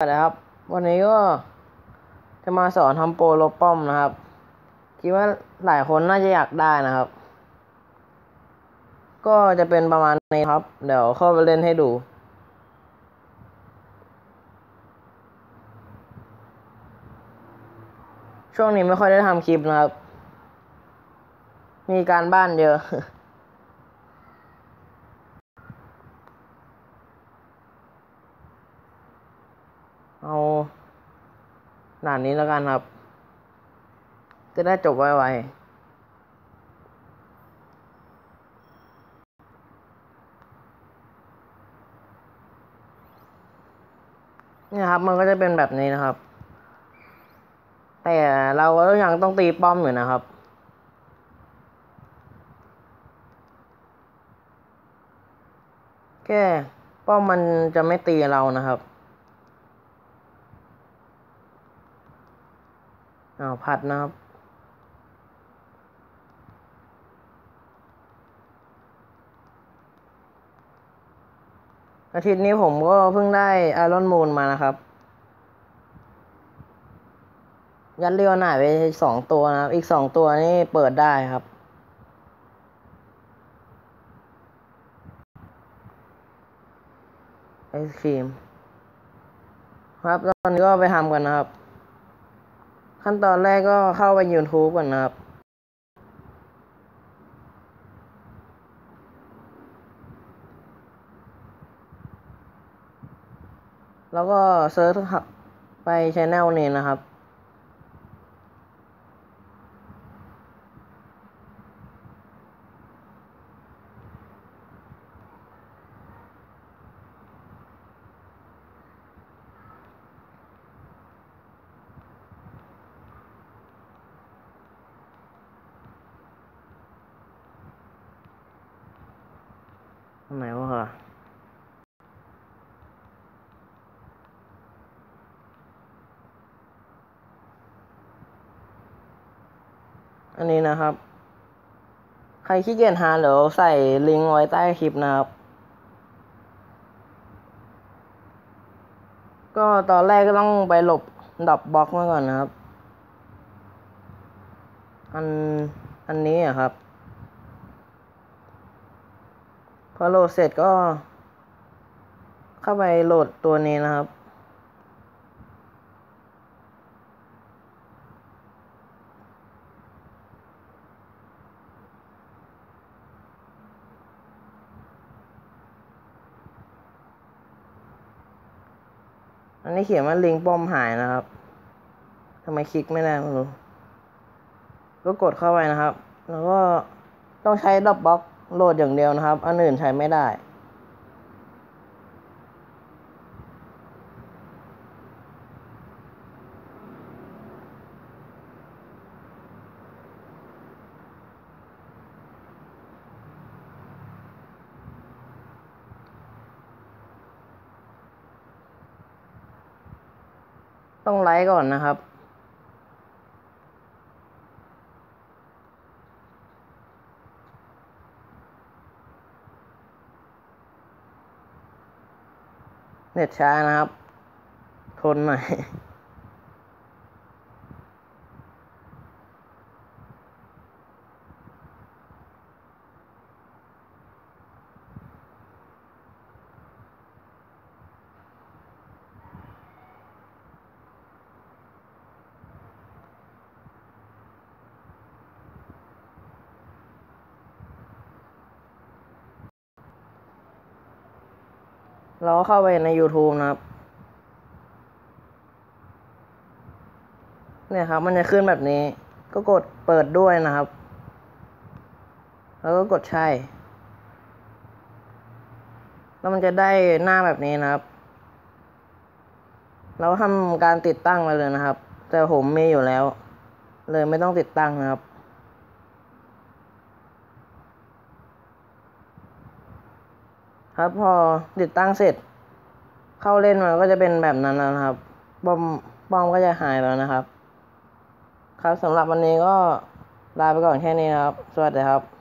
สวัสดีครับ วันนี้ก็จะมาสอนทำโปรลบป้อมนะครับ คิดว่าหลายคนน่าจะอยากได้นะครับ ก็จะเป็นประมาณนี้ครับ เดี๋ยวเข้าไปเล่นให้ดู ช่วงนี้ไม่ค่อยได้ทำคลิปนะครับ มีการบ้านเยอะ เอา ด่านนี้แล้วกันครับ จะได้จบไวๆนี่ครับ มันก็จะเป็นแบบนี้นะครับ แต่เราก็ยังต้องตีป้อมอยู่นะครับแค่ป้อมมันจะไม่ตีเรานะครับ อ้าวผัดนะครับ อาทิตย์นี้ผมก็เพิ่งได้ไอรอนมูนมานะครับ ยัดเรียวหน่ายไปสองตัวนะครับ อีกสองตัวนี่เปิดได้ครับไอศครีม ครับตอนนี้ก็ไปทำกันนะครับ ขั้นตอนแรกก็เข้าไป YouTube ก่อนนะครับ แล้วก็เซิร์ชไปช anel นี้นะครับ อันไหนวะอันนี้นะครับ ใครขี้เกียจหาเดี๋ยวใส่ลิงก์ไว้ใต้คลิปนะครับ ก็ตอนแรกก็ต้องไปหลบดรอปบล็อกมาก่อนนะครับ อัน อันนี้อะครับ พอโหลดเสร็จก็ เข้าไปโหลดตัวนี้นะครับ อันนี้เขียนว่าลิงก์ป้อมหายนะครับทำไมคลิกไม่ได้ไม่รู้ก็กดเข้าไปนะครับ แล้วก็ต้องใช้ดอปบ็อก โหลดอย่างเดียวนะครับ อันอื่นใช้ไม่ได้ ต้องไลค์ก่อนนะครับ เน็ตช้านะครับ ทนหน่อย เราเข้าไปใน YouTube นะครับ เนี่ยครับ มันจะขึ้นแบบนี้ ก็กดเปิดด้วยนะครับ แล้วก็กดใช่ แล้วมันจะได้หน้าแบบนี้นะครับ เราทำการติดตั้งไปเลยนะครับ แต่ผมมีอยู่แล้ว เลยไม่ต้องติดตั้งนะครับ ครับพอติดตั้งเสร็จ เข้าเล่นมันก็จะเป็นแบบนั้นแล้วนะครับบอมบอมก็จะหายแล้วนะครับ ครับสำหรับวันนี้ก็ลาไปก่อนแค่นี้นะครับ สวัสดีครับ